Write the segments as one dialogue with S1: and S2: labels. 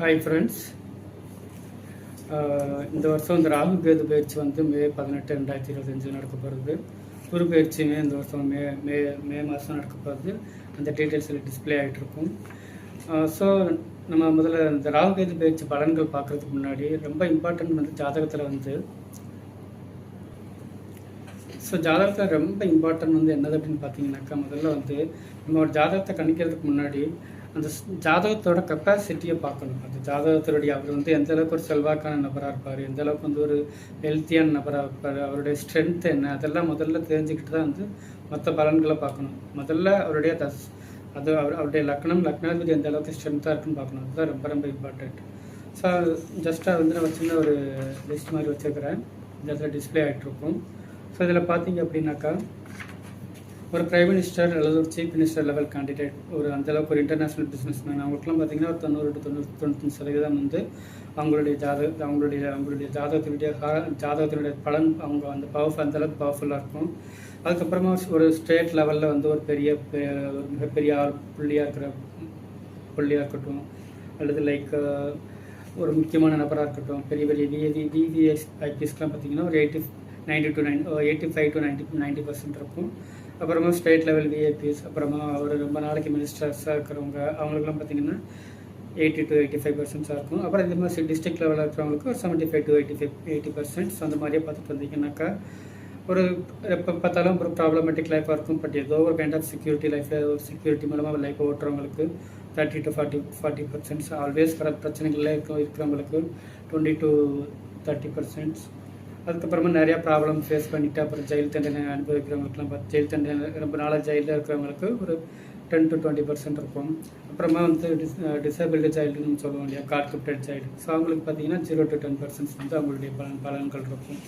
S1: Hi friends uh, இந்த வருஷம் இந்த ராகு கேது பயிற்சி வந்து மே பதினெட்டு ரெண்டாயிரத்தி இருபத்தஞ்சு நடக்க போகிறது குரு பயிற்சியுமே இந்த வருஷம் மே மே மே மாதம் நடக்க போகிறது அந்த டீட்டெயில்ஸில் டிஸ்பிளே ஆகிட்டு இருக்கும். Uh, ஸோ நம்ம முதல்ல இந்த ராகு கேது பயிற்சி பலன்கள் பார்க்குறதுக்கு முன்னாடி ரொம்ப இம்பார்ட்டன்ட் வந்து ஜாதகத்தில் வந்து ஸோ ஜாதகத்தில் ரொம்ப இம்பார்ட்டன்ட் வந்து என்னது அப்படின்னு பார்த்தீங்கன்னாக்கா முதல்ல வந்து நம்ம ஒரு ஜாதகத்தை கணிக்கிறதுக்கு முன்னாடி அந்த ஜாதகத்தோட கெப்பாசிட்டியை பார்க்கணும். அந்த ஜாதகத்தினுடைய அவர் வந்து எந்த அளவுக்கு ஒரு செல்வாக்கான நபராக இருப்பார் எந்த அளவுக்கு வந்து ஒரு ஹெல்த்தியான நபராக இருப்பார் அவருடைய ஸ்ட்ரென்த் என்ன அதெல்லாம் முதல்ல தெரிஞ்சுக்கிட்டு தான் வந்து மற்ற பலன்களை பார்க்கணும். முதல்ல அவருடைய தஸ் அது அவர் அவருடைய லக்னம் லக்னாதிபதி எந்த அளவுக்கு ஸ்ட்ரென்த்தாக இருக்குன்னு பார்க்கணும். அதுதான் ரொம்ப ரொம்ப இம்பார்ட்டண்ட் ஸோ ஜஸ்ட்டாக வந்து நான் சின்ன ஒரு லிஸ்ட் மாதிரி வச்சுருக்கிறேன். இந்த இடத்துல டிஸ்பிளே ஆகிட்ருக்கும் ஸோ இதில் பார்த்தீங்க அப்படின்னாக்கா ஒரு பிரைம் மினிஸ்டர் அல்லது ஒரு சீஃப் மினிஸ்டர் லெவல் கேண்டிடேட் ஒரு அந்தளவுக்கு ஒரு இன்டர்நேஷ்னல் பிஸ்னஸ் மேன் அவங்களுக்குலாம் பார்த்தீங்கன்னா ஒரு தொண்ணூறு டு தொண்ணூறு தொண்ணூத்தஞ்சு சதவீதம் வந்து அவங்களுடைய ஜாதக அவங்களுடைய அவங்களுடைய ஜாதகத்தினுடைய ஜாதகத்தினுடைய பலன் அவங்க அந்த பவர்ஃபுல் அந்தளவுக்கு பவர்ஃபுல்லாக இருக்கும். அதுக்கப்புறமா ஒரு ஸ்டேட் லெவலில் வந்து ஒரு பெரிய பெ- ஒரு மிகப்பெரிய ஆள் புள்ளியாக இருக்கிற புள்ளியாக இருக்கட்டும் அல்லது லைக் ஒரு முக்கியமான நபராக இருக்கட்டும் பெரிய பெரிய விஏவி விவிஎஸ் ஐபிஎஸ்க்கெலாம் பார்த்தீங்கன்னா ஒரு eighty ninety to nine eighty five to ninety ninety percent இருக்கும். அப்புறமா ஸ்டேட் லெவல் விஐபிஸ் அப்புறமா ஒரு ரொம்ப நாளைக்கு மினிஸ்டர்ஸாக இருக்கிறவங்க அவங்களுக்குலாம் பார்த்தீங்கன்னா எயிட்டி டு எயிட்டி ஃபைவ் பர்சன்ட்ஸாக இருக்கும். அப்புறம் இந்த மாதிரி டிஸ்ட்ரிக்ட் லெவலில் இருக்கிறவங்களுக்கு ஒரு seventy five to eighty five eighty percents அந்த மாதிரியே பார்த்துட்டு வந்தீங்கன்னாக்கா ஒரு எப்போ பார்த்தாலும் ஒரு ப்ராப்ளமேட்டிக் லைஃபாக இருக்கும். பட் ஏதோ ஒரு கைண்ட் ஆஃப் செக்யூரிட்டி லைஃப்பில் ஒரு செக்யூரிட்டி மூலமாக life ஓட்டுறவங்களுக்கு thirty to forty forty percents always வர பிரச்சனைகளில் இருக்க இருக்கிறவங்களுக்கு டுவெண்ட்டி டு தேர்ட்டி பர்சன்ட்ஸ் அதுக்கப்புறமா நிறையா ப்ராப்ளம் ஃபேஸ் பண்ணிட்டு அப்புறம் ஜெயில் தண்டனை அனுபவிக்கிறவங்களுக்குலாம் பார்த்து ஜெயில் தண்டனை ரொம்ப நாளாக ஜெயிலில் இருக்கிறவங்களுக்கு ஒரு டென் டு டுவெண்ட்டி பர்சன்ட் இருக்கும். அப்புறமா வந்து டிஸ் டிசபிலிட்டி சைல்டுன்னு சொல்லுவோம் இல்லையா கார்ட் கிஃப்டட் சைல்டு ஸோ அவங்களுக்கு பார்த்தீங்கன்னா ஜீரோ டு டென் பர்சன்ட்ஸ் வந்து அவங்களுடைய பலன் பலன்கள் இருக்கும்.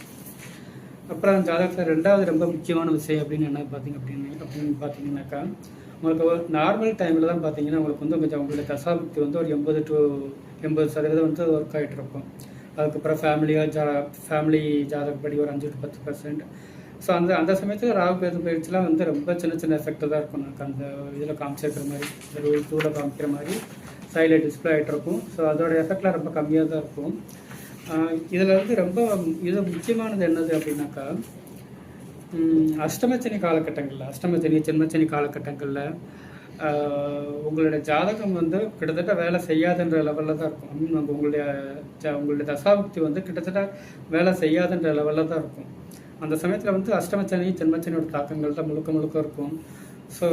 S1: அப்புறம் அந்த ஜாதகத்தில் ரெண்டாவது ரொம்ப முக்கியமான விஷயம் அப்படின்னு என்ன பார்த்தீங்க அப்படின்னு அப்படின்னு பார்த்தீங்கன்னாக்கா உங்களுக்கு ஒரு நார்மல் டைமில் தான் பார்த்தீங்கன்னா உங்களுக்கு வந்து கொஞ்சம் உங்களுடைய தசாபக்தி வந்து ஒரு எண்பது டு எண்பது சதவீதம் வந்து ஒர்க் ஆகிட்டு இருக்கும். அதுக்கப்புறம் ஃபேமிலியாக ஜா ஃபேமிலி ஜாதகப்படி ஒரு அஞ்சு டு பத்து பர்சன்ட் ஸோ அந்த அந்த சமயத்தில் ராகு கேது பயிற்சிலாம் வந்து ரொம்ப சின்ன சின்ன எஃபெக்ட் தான் இருக்கும். நமக்கு அந்த இதில் காமிச்சிருக்கிற மாதிரி ரூல் டூவில் காமிக்கிற மாதிரி சைடில் டிஸ்பிளே ஆகிட்டு இருக்கும். ஸோ அதோட எஃபெக்ட்லாம் ரொம்ப கம்மியாக தான் இருக்கும். இதில் வந்து ரொம்ப இது முக்கியமானது என்னது அப்படின்னாக்கா அஷ்டமச்சனி காலகட்டங்களில் அஷ்டமச்சனி ஜென்மச்சனி காலகட்டங்களில் உங்களுடைய ஜாதகம் வந்து கிட்டத்தட்ட வேலை செய்யாதுன்ற லெவலில் தான் இருக்கும். நம்ம உங்களுடைய ஜ- உங்களுடைய தசாபக்தி வந்து கிட்டத்தட்ட வேலை செய்யாதுன்ற லெவலில் தான் இருக்கும். அந்த சமயத்தில் வந்து அஷ்டமச்சனி ஜென்மச்சனியோட தாக்கங்கள் தான் முழுக்க முழுக்க இருக்கும். ஸோ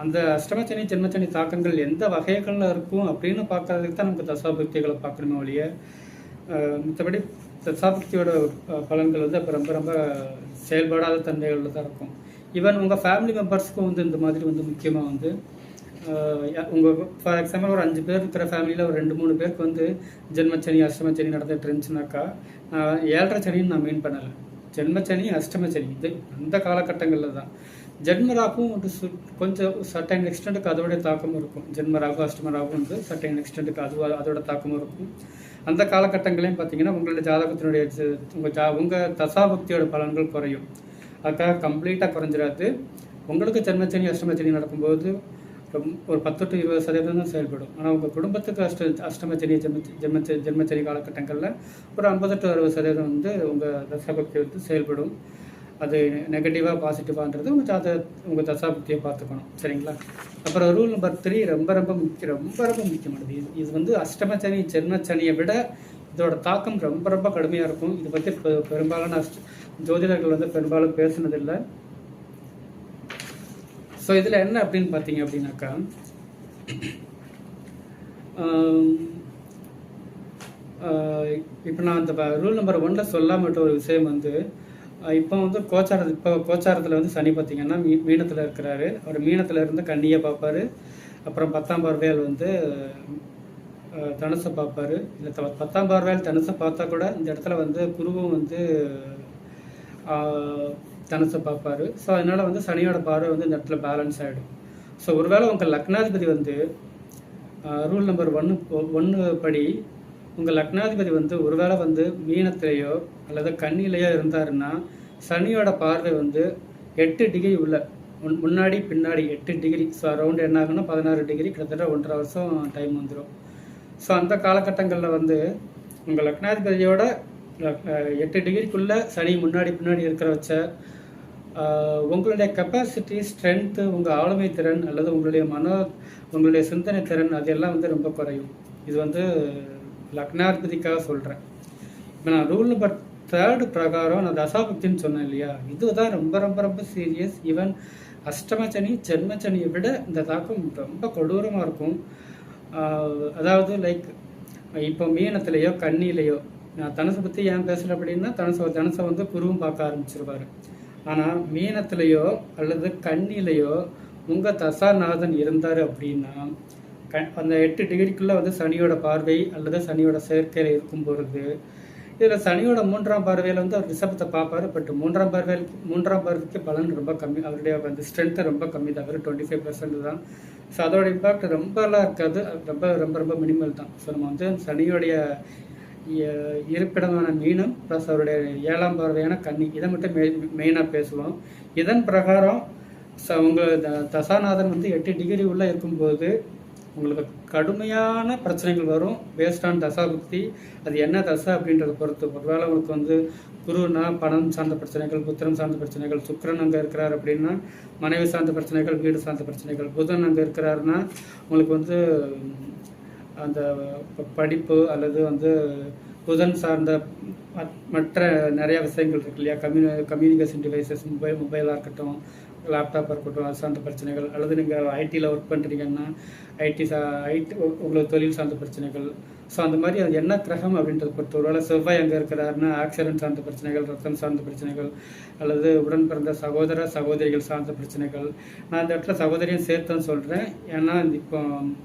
S1: அந்த அஷ்டமச்சனி ஜென்மச்சனி தாக்கங்கள் எந்த வகைகளில் இருக்கும் அப்படின்னு பார்க்கறதுக்கு தான் நமக்கு தசாபக்திகளை பார்க்கணுமே ஒழிய மற்றபடி தசாபக்தியோட பலன்கள் வந்து அப்போ ரொம்ப ரொம்ப செயல்படாத தன்மைகளில் தான் இருக்கும். ஈவன் உங்கள் ஃபேமிலி மெம்பர்ஸ்க்கும் வந்து இந்த மாதிரி வந்து முக்கியமாக வந்து உங்கள் ஃபார் எக்ஸாம்பிள் ஒரு அஞ்சு பேர் இருக்கிற ஃபேமிலியில் ஒரு ரெண்டு மூணு பேருக்கு வந்து ஜென்மச்சனி அஷ்டமச்சனி நடந்துட்டு இருந்துச்சுனாக்கா நான் ஏழரை சனின்னு நான் மீன் பண்ணலை. ஜென்மச்சனி அஷ்டமச்சனி இது அந்த காலகட்டங்களில் தான். ஜென்மராகும் வந்து சு- கொஞ்சம் சர்டைன் எக்ஸ்டெண்ட்டுக்கு அதோடைய தாக்கமும் இருக்கும். ஜென்மராகும் அஷ்டமராகும் வந்து சர்டைன் எக்ஸ்டெண்ட்டுக்கு அது அதோட தாக்கமும் இருக்கும். அந்த காலகட்டங்களையும் பார்த்தீங்கன்னா உங்களுடைய ஜாதகத்தினுடைய உங்கள் ஜா உங்கள் தசாபக்தியோட பலன்கள் குறையும். அதுக்காக கம்ப்ளீட்டாக குறைஞ்சிடாது உங்களுக்கு ஜென்மச்சனி அஷ்டமச்சனி நடக்கும்போது ஒரு பத்து டு இருபது சதவீதம் தான் செயல்படும். ஆனால் உங்கள் குடும்பத்துக்கு அஷ்ட அஷ்டமச்சனி ஜென்ம ஜென்மச்ச ஜென்மச்சனி காலகட்டங்களில் ஒரு ஐம்பது டு அறுபது சதவீதம் வந்து உங்கள் தசாபக்தி வந்து செயல்படும். அது நெகட்டிவாக பாசிட்டிவான்றது உங்கள் ஜாத உங்கள் தசாபக்தியை பார்த்துக்கணும். சரிங்களா? அப்புறம் ரூல் நம்பர் த்ரீ ரொம்ப ரொம்ப முக்கிய ரொம்ப ரொம்ப முக்கியமானது. இது இது வந்து அஷ்டமச்சனி ஜென்மச்சனியை விட இதோட தாக்கம் ரொம்ப ரொம்ப கடுமையாக இருக்கும். இதை பற்றி பெ- பெரும்பாலான அஷ்ட ஜோதிடர்கள் வந்து பெரும்பாலும் பேசுனதில்லை. ஸோ இதில் என்ன அப்படின்னு பார்த்தீங்க அப்படின்னாக்கா இப்போ நான் அந்த ரூல் நம்பர் ஒன்ல சொல்லாமட்ட ஒரு விஷயம் வந்து இப்போ வந்து கோச்சார இப்போ கோச்சாரத்தில் வந்து சனி பார்த்தீங்கன்னா மீ மீனத்தில் இருக்கிறாரு. அவர் மீனத்தில் இருந்து கண்ணியை பார்ப்பாரு. அப்புறம் பத்தாம் பார்வையால் வந்து தனுசை பார்ப்பாரு. இல்லை பத்தாம் பார்வையால் தனுசை பார்த்தா கூட இந்த இடத்துல வந்து குருவும் வந்து தனசை பார்ப்பாரு. ஸோ அதனால் வந்து சனியோட பார்வை வந்து இந்த இடத்துல பேலன்ஸ் ஆகிடும் ஸோ ஒருவேளை உங்கள் லக்னாதிபதி வந்து ரூல் நம்பர் ஒன்று ஒன்று படி உங்கள் லக்னாதிபதி வந்து ஒருவேளை வந்து மீனத்திலேயோ அல்லது கண்ணிலேயோ இருந்தாருன்னா சனியோட பார்வை வந்து எட்டு டிகிரி உள்ள முன்னாடி பின்னாடி எட்டு டிகிரி ஸோ அரௌண்ட் என்ன ஆகுன்னா பதினாறு டிகிரி கிட்டத்தட்ட ஒன்றரை வருஷம் டைம் வந்துடும் ஸோ அந்த காலகட்டங்களில் வந்து உங்கள் லக்னாதிபதியோட எட்டு டிகிரிக்குள்ளே சனி முன்னாடி பின்னாடி இருக்கிற வச்ச உங்களுடைய கெப்பாசிட்டி ஸ்ட்ரென்த்து உங்கள் ஆளுமை திறன் அல்லது உங்களுடைய மனோ உங்களுடைய சிந்தனை திறன் அதெல்லாம் வந்து ரொம்ப குறையும். இது வந்து லக்னாதிபதிக்காக சொல்கிறேன் இப்போ நான் ரூல் நம்பர் தேர்டு பிரகாரம் நான் தசாபக்தின்னு சொன்னேன் இல்லையா? இதுதான் ரொம்ப ரொம்ப ரொம்ப சீரியஸ் ஈவன் அஷ்டமச்சனி ஜென்மச்சனியை விட இந்த தாக்கம் ரொம்ப கொடூரமாக இருக்கும். அதாவது லைக் இப்போ மீனத்துலேயோ கண்ணிலேயோ நான் தனுசை பற்றி ஏன் பேசுகிறேன் அப்படின்னா தனுசை தனுசை வந்து குருவும் பார்க்க ஆரம்பிச்சிருவார். ஆனால் மீனத்திலேயோ அல்லது கண்ணிலேயோ உங்கள் தசாநாதன் இருந்தார் அப்படின்னா க அந்த எட்டு டிகிரிக்குள்ளே வந்து சனியோட பார்வை அல்லது சனியோட சேர்க்கையில் இருக்கும் பொழுது இதில் சனியோட மூன்றாம் பார்வையில் வந்து அவர் ரிஷபத்தை பார்ப்பாரு. பட் மூன்றாம் பார்வையில் மூன்றாம் பார்வைக்கு பலன் ரொம்ப கம்மி. அவருடைய வந்து ஸ்ட்ரென்த்து ரொம்ப கம்மி. தான் வெறும் டுவெண்ட்டி ஃபைவ் பர்சன்ட் தான். ஸோ அதோட இம்பாக்ட் ரொம்பலாம் இருக்காது. ரொம்ப ரொம்ப ரொம்ப மினிமல் தான். ஸோ நம்ம வந்து சனியோடைய இருப்பிடமான மீனம் ப்ளஸ் அவருடைய ஏழாம் பார்வையான கன்னி. இதை மட்டும் மெய் மெயினாக பேசுவோம். இதன் பிரகாரம் ச உங்கள் த- தசாநாதன் வந்து எட்டு டிகிரி உள்ளே இருக்கும்போது உங்களுக்கு கடுமையான பிரச்சனைகள் வரும். பேஸ்ட் ஆன் தசாபுக்தி அது என்ன தசை அப்படின்றத பொறுத்து. ஒருவேளை உங்களுக்கு வந்து குருனா பணம் சார்ந்த பிரச்சனைகள் புத்திரம் சார்ந்த பிரச்சனைகள் சுக்கரன் அங்கே இருக்கிறார் அப்படின்னா மனைவி சார்ந்த பிரச்சனைகள் வீடு சார்ந்த பிரச்சனைகள் புதன் அங்கே இருக்கிறாருன்னா உங்களுக்கு வந்து அந்த படிப்பு அல்லது வந்து புதன் சார்ந்த மத்- மற்ற நிறைய விஷயங்கள் இருக்கு இல்லையா? கம்யூனி கம்யூனிகேஷன் டிவைசஸ் மொபைல் மொபைலாக இருக்கட்டும் லேப்டாப்பாக இருக்கட்டும் அது சார்ந்த பிரச்சனைகள் அல்லது நீங்கள் ஐடியில் ஒர்க் பண்ணுறீங்கன்னா ஐடி சா ஐடி உங்களுக்கு தொழில் சார்ந்த பிரச்சனைகள். ஸோ அந்த மாதிரி அது என்ன கிரகம் அப்படின்றத பொறுத்து ஒருவேளை செவ்வாய் அங்கே இருக்கிறாருன்னா ஆக்சிடென்ட் சார்ந்த பிரச்சனைகள் ரத்தம் சார்ந்த பிரச்சனைகள் அல்லது உடன் பிறந்த சகோதர சகோதரிகள் சார்ந்த பிரச்சனைகள். நான் இந்த இடத்துல சகோதரியும் சேர்த்துன்னு சொல்கிறேன் ஏன்னா இப்போ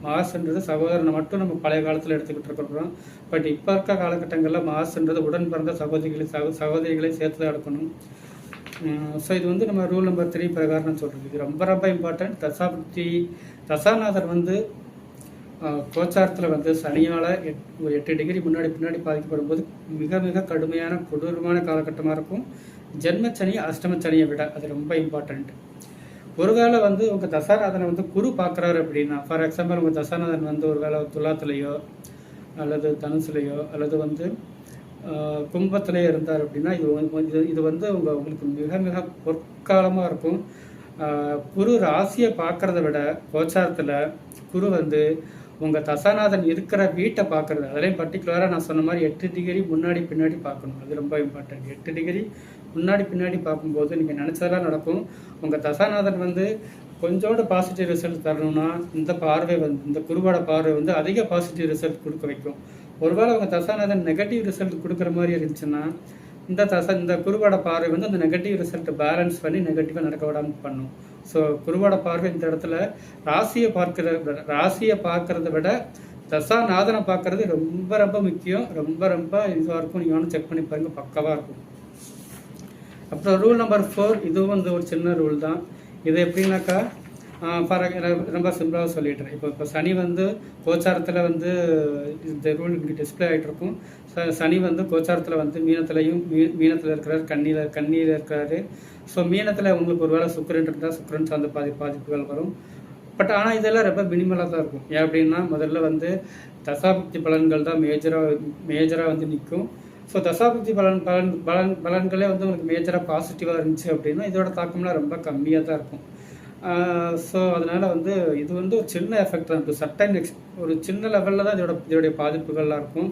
S1: மாசுன்றது சகோதரனை மட்டும் நம்ம பழைய காலத்தில் எடுத்துக்கிட்டு இருக்கிறோம். பட் இப்போ இருக்க காலகட்டங்களில் மாசுன்றது உடன் பிறந்த சகோதரிகளை சகோ சகோதரிகளை சேர்த்து தான் எடுக்கணும். ஸோ இது வந்து நம்ம ரூல் நம்பர் த்ரீ பிரகாரம் சொல்கிறது இது ரொம்ப ரொம்ப இம்பார்ட்டன்ட் தசாப்தி தசாநாதர் வந்து கோச்சாரத்தில் வந்து சனியால் எட் ஒரு எட்டு டிகிரி முன்னாடி பின்னாடி பாதிக்கப்படும் போது மிக மிக கடுமையான கொடூரமான காலகட்டமாக இருக்கும். ஜென்மச்சனி அஷ்டமச்சனியை விட அது ரொம்ப இம்பார்ட்டண்ட் ஒரு வேளை வந்து உங்கள் தசாநாதனை வந்து குரு பார்க்குறாரு அப்படின்னா ஃபார் எக்ஸாம்பிள் உங்கள் தசாநாதன் வந்து ஒரு வேளை துலாத்துலேயோ அல்லது தனுசுலையோ அல்லது வந்து ஆஹ், இருந்தார் அப்படின்னா இது வந்து- இது இது வந்து உங்க உங்களுக்கு மிக மிக பொற்காலமாக இருக்கும். குரு ராசியை பார்க்கறத விட கோச்சாரத்தில் குரு வந்து உங்கள் தசாநாதன் இருக்கிற வீட்டை பார்க்கறது அதுலேயும் பர்டிகுலராக நான் சொன்ன மாதிரி எட்டு டிகிரி முன்னாடி பின்னாடி பார்க்கணும். அது ரொம்ப இம்பார்ட்டன்ட் எட்டு டிகிரி முன்னாடி பின்னாடி பார்க்கும்போது நீங்கள் நினச்சதெல்லாம் நடக்கும். உங்கள் தசாநாதன் வந்து கொஞ்சோட பாசிட்டிவ் ரிசல்ட் தரணும்னா இந்த பார்வை வந்து இந்த குருவோட பார்வை வந்து அதிக பாசிட்டிவ் ரிசல்ட் கொடுக்க வைக்கும். ஒருவேளை அவங்க தசாநாதன் நெகட்டிவ் ரிசல்ட் கொடுக்குற மாதிரி இருந்துச்சுன்னா இந்த தசை இந்த குருவோட பார்வை வந்து அந்த நெகட்டிவ் ரிசல்ட்டை பேலன்ஸ் பண்ணி நெகட்டிவாக நடக்க விடாமல் பண்ணும். ஸோ குருவோட பார்வை இந்த இடத்துல ராசியை பார்க்கிற ராசியை பார்க்கறத விட தசாநாதனை பார்க்கறது ரொம்ப ரொம்ப முக்கியம். ரொம்ப ரொம்ப இதுவாக இருக்கும். நீங்கள் வந்து செக் பண்ணி பாருங்க. பக்கவாக இருக்கும். அப்புறம் ரூல் நம்பர் ஃபோர் இதுவும் வந்து ஒரு சின்ன ரூல் தான். இது எப்படின்னாக்கா ஃபார் ரொம்ப சிம்பிளாக சொல்லிடுறேன் இப்போ இப்போ சனி வந்து கோச்சாரத்தில் வந்து இந்த ரூல் இப்படி டிஸ்பிளே ஆகிட்டு இருக்கும். சனி வந்து கோச்சாரத்தில் வந்து மீனத்துலையும் மீ மீனத்தில் இருக்கிறார் கண்ணியில் கண்ணியில் இருக்கிறாரு. ஸோ மீனத்தில் உங்களுக்கு ஒரு வேளை சுக்கரன் இருந்தால் சுக்கரன் சார்ந்த பாதி பாதிப்புகள் வரும். பட் ஆனால் இதெல்லாம் ரொம்ப மினிமலாக தான் இருக்கும். ஏன் அப்படின்னா முதல்ல வந்து தசாபக்தி பலன்கள் தான் மேஜராக மேஜராக வந்து நிற்கும் ஸோ தசாபக்தி பலன் பலன் பலன் பலன்களே வந்து உங்களுக்கு மேஜராக பாசிட்டிவாக இருந்துச்சு அப்படின்னா இதோட தாக்கம்லாம் ரொம்ப கம்மியாக தான் இருக்கும். ஸோ அதனால் வந்து இது வந்து ஒரு சின்ன எஃபெக்ட் தான். இருக்கும் சட்டன் எக்ஸ் ஒரு சின்ன லெவலில் தான் இதோட இதோடைய பாதிப்புகள்லாம் இருக்கும்.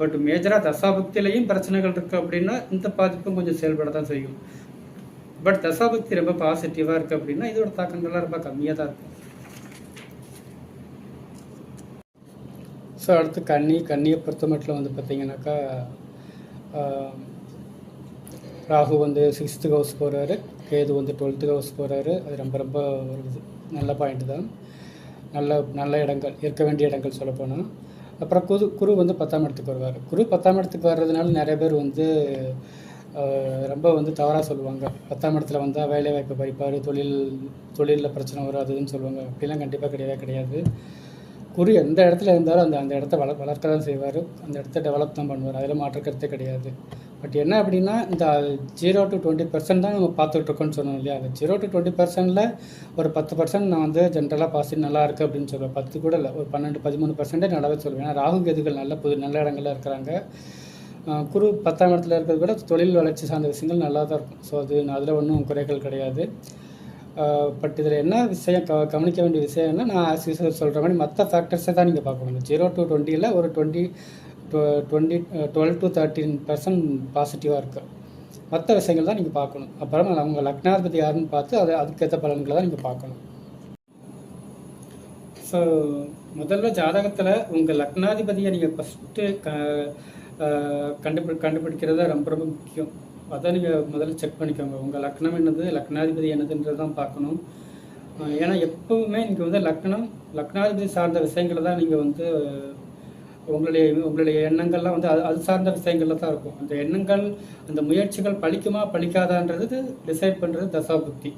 S1: பட் மேஜராக தசாபக்தியிலையும் பிரச்சனைகள் இருக்குது அப்படின்னா இந்த பாதிப்பும் கொஞ்சம் செயல்பட தான் செய்யும். பட் தசாபக்தி ரொம்ப பாசிட்டிவாக இருக்குது அப்படின்னா இதோட தாக்கங்கள்லாம் ரொம்ப கம்மியாக தான் இருக்கும். ஸோ அடுத்து கண்ணி கண்ணியை பொறுத்த மட்டும் வந்து பார்த்தீங்கன்னாக்கா ராகு வந்து சிக்ஸ்த்து ஹவுஸ் போகிறாரு கேது வந்து டுவெல்த்து ஹவுஸ் போகிறாரு அது ரொம்ப ரொம்ப ஒரு இது. நல்ல பாயிண்ட் தான். நல்ல நல்ல இடங்கள். இருக்க வேண்டிய இடங்கள் சொல்லப்போனால் அப்புறம் குரு குரு வந்து பத்தாம் இடத்துக்கு வருவார். குரு பத்தாம் இடத்துக்கு வர்றதுனால நிறைய பேர் வந்து ரொம்ப வந்து தவறாக சொல்லுவாங்க. பத்தாம் இடத்துல வந்தால் வேலை வாய்ப்பு பறிப்பார். தொழில் தொழிலில் பிரச்சனை வரும் அதுன்னு சொல்லுவாங்க. அப்படிலாம் கண்டிப்பாக கிடையவே கிடையாது. குரு எந்த இடத்துல இருந்தாலும் அந்த அந்த இடத்த வள வளர்க்க தான் செய்வார். அந்த இடத்த டெவலப் தான் பண்ணுவார். அதில் மாற்றுக்கிறதே கருத்தே கிடையாது. பட் என்ன அப்படின்னா இந்த ஜீரோ டு டுவெண்ட்டி பர்சன்ட் தான் நம்ம பார்த்துட்ருக்கோன்னு சொன்னோம் இல்லையா? அந்த ஜீரோ டு டுவெண்ட்டி பர்சன்ட்டில் ஒரு பத்து பர்சன்ட் நான் வந்து ஜென்ரலாக பாசி நல்லா இருக்குது அப்படின்னு சொல்லுவேன் பத்து கூட இல்லை ஒரு பன்னெண்டு பதிமூணு பர்சன்டே நல்லாவே சொல்லுவேன் ஏன்னா ராகு கேதுகள் நல்ல புது நல்ல இடங்களில் இருக்கிறாங்க. குரு பத்தாம் இடத்துல இருக்கிறது கூட தொழில் வளர்ச்சி சார்ந்த விஷயங்கள் நல்லா தான் இருக்கும். ஸோ அது அதில் ஒன்றும் குறைகள் கிடையாது. பட் இதில் என்ன விஷயம் க கவனிக்க வேண்டிய விஷயம்னா நான் ஆஸ் யூஸ்வல் சொல்கிற மாதிரி மற்ற ஃபேக்டர்ஸை தான் நீங்கள் பார்க்கணும். ஜீரோ டு டுவெண்ட்டியில் ஒரு twenty twenty twelve to thirteen percent பாசிட்டிவாக இருக்குது மற்ற விஷயங்கள் தான் நீங்கள் பார்க்கணும். அப்புறம் அவங்க லக்னாதிபதி யாருன்னு பார்த்து அது அதுக்கேற்ற பலன்களை தான் நீங்கள் பார்க்கணும். ஸோ முதல்ல ஜாதகத்தில் உங்கள் லக்னாதிபதியை நீங்கள் ஃபஸ்ட்டு க கண்டுபி கண்டுபிடிக்கிறது ரொம்ப ரொம்ப முக்கியம். அதை நீங்கள் முதல்ல செக் பண்ணிக்கோங்க. உங்கள் லக்னம் என்னது லக்னாதிபதி என்னதுன்றது தான் பார்க்கணும். ஏன்னா எப்பவுமே நீங்கள் வந்து லக்னம் லக்னாதிபதி சார்ந்த விஷயங்களை தான் நீங்கள் வந்து உங்களுடைய உங்களுடைய எண்ணங்கள்லாம் வந்து அது அது சார்ந்த விஷயங்களில் தான் இருக்கும். அந்த எண்ணங்கள் அந்த முயற்சிகள் பழிக்குமா பழிக்காதான்றது டிசைட் பண்ணுறது தசா புத்தி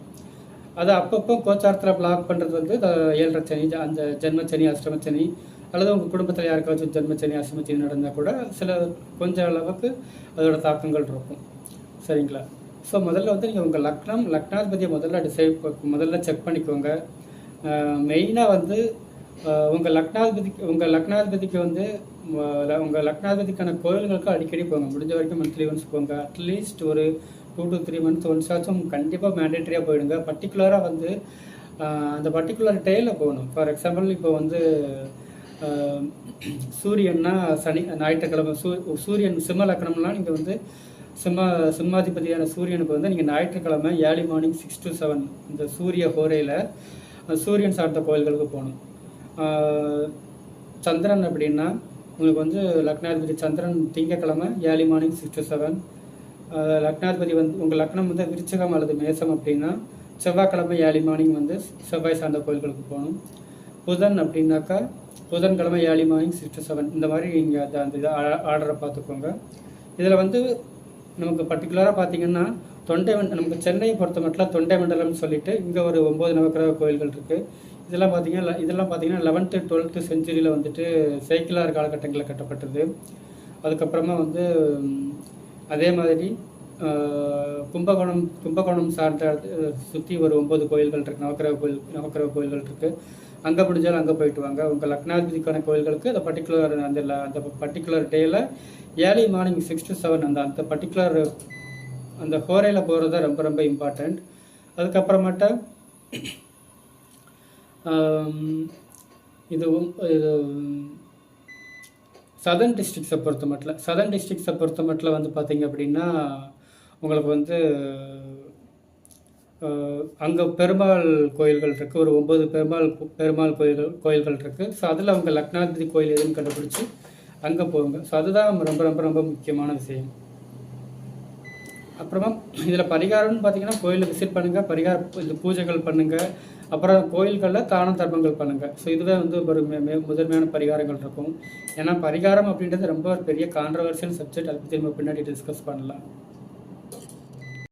S1: அது அப்பப்போ கோச்சாரத்தில் பிளாக் பண்ணுறது வந்து ஏழரை சனி அந்த ஜென்மச்சனி அஷ்டமச்சனி அல்லது உங்கள் குடும்பத்தில் யாருக்காச்சும் ஜென்மச்சனி அஷ்டமச்சனி நடந்தால் கூட சில கொஞ்சம் அளவுக்கு அதோட தாக்கங்கள் இருக்கும். சரிங்களா? ஸோ முதல்ல வந்து நீங்கள் உங்கள் லக்னம் லக்னாதிபதியை முதல்ல டிசைட் முதல்ல செக் பண்ணிக்கோங்க. மெயினாக வந்து உங்கள் லக்னாதிபதிக்கு உங்கள் லக்னாதிபதிக்கு வந்து உங்கள் லக்னாதிபதிக்கான கோயில்களுக்கு அடிக்கடி போங்க. முடிஞ்ச வரைக்கும் மந்த்லி ஒன்ஸ் போங்க. அட்லீஸ்ட் ஒரு two to three months once ஆச்சும் கண்டிப்பாக மேண்டேட்டரியாக போயிடுங்க. பர்டிகுலராக வந்து அந்த பர்டிகுலர் டேயில் போகணும். ஃபார் எக்ஸாம்பிள் இப்போ வந்து சூரியன்னா சனி ஞாயிற்றுக்கிழமை சூ சூரியன் சிம்ம லக்னம்லாம் நீங்கள் வந்து சிம்ம சிம்மாதிபதியான சூரியனுக்கு வந்து நீங்கள் ஞாயிற்றுக்கிழமை early morning six to seven இந்த சூரிய ஹோரையில் சூரியன் சார்ந்த கோயில்களுக்கு போகணும். சந்திரன் அப்படின்னா உங்களுக்கு வந்து லக்னாதிபதி சந்திரன் திங்கக்கிழமை early morning six to seven லக்னாதிபதி வந்து உங்கள் லக்னம் வந்து விருச்சகம் அல்லது மேசம் அப்படின்னா செவ்வாய்க்கிழமை ஏர்லி மார்னிங் வந்து செவ்வாய் சார்ந்த கோயில்களுக்கு போகணும். புதன் அப்படின்னாக்கா புதன்கிழமை early morning six to seven இந்த மாதிரி நீங்கள் அந்த அந்த இதை ஆர்டரை பார்த்துக்கோங்க. இதில் வந்து நமக்கு பர்டிகுலராக பார்த்தீங்கன்னா தொண்டை நமக்கு சென்னையை பொறுத்த மட்டும் தொண்டை மண்டலம்னு சொல்லிட்டு இங்கே ஒரு ஒம்பது நவக்கிரக கோயில்கள் இருக்குது இதெல்லாம் பார்த்தீங்கன்னா இதெல்லாம் பார்த்தீங்கன்னா லெவன்த்து டுவெல்த்து செஞ்சுரியில் வந்துட்டு சைக்கிளார் காலகட்டங்களில் கட்டப்பட்டது. அதுக்கப்புறமா வந்து அதே மாதிரி கும்பகோணம் கும்பகோணம் சார்ந்த சுற்றி ஒரு ஒம்பது கோயில்கள் இருக்குது நவக்கிரக கோயில் நவக்கிரக கோயில்கள் இருக்குது அங்கே முடிஞ்சாலும் அங்கே போயிட்டு வாங்க. உங்கள் லக்னாதிபதிக்கான கோயில்களுக்கு அந்த பர்டிகுலர் அந்த அந்த பர்டிகுலர் டேயில் early morning six to seven அந்த அந்த பர்டிகுலர் அந்த ஹோரையில் போகிறது தான் ரொம்ப ரொம்ப இம்பார்ட்டண்ட் அதுக்கப்புறமேட்டா இதுவும் இது சதர்ன் டிஸ்ட்ரிக்ஸை பொறுத்த மட்டும் சதர்ன் டிஸ்ட்ரிக்ஸை பொறுத்த மட்டும் வந்து பார்த்தீங்க அப்படின்னா உங்களுக்கு வந்து அங்கே பெருமாள் கோயில்கள் இருக்குது ஒரு ஒம்பது பெருமாள் பெருமாள் கோயில்கள் கோயில்கள் இருக்குது ஸோ அதில் அவங்க லக்னாதிரி கோயில் எதுன்னு கண்டுபிடிச்சி அங்கே போங்க. ஸோ அதுதான் ரொம்ப ரொம்ப ரொம்ப முக்கியமான விஷயம். அப்புறமா இதில் பரிகாரம்னு பார்த்தீங்கன்னா கோயிலை விசிட் பண்ணுங்கள் பரிகார இந்த பூஜைகள் பண்ணுங்கள் அப்புறம் கோயில்களில் தான தர்மங்கள் பண்ணுங்கள் ஸோ இதுவே வந்து ஒரு முதன்மையான பரிகாரங்கள் இருக்கும். ஏன்னா பரிகாரம் அப்படின்றது ரொம்ப பெரிய கான்ட்ரவர்சியல் சப்ஜெக்ட் அதை பற்றி நம்ம பின்னாடி டிஸ்கஸ் பண்ணலாம்.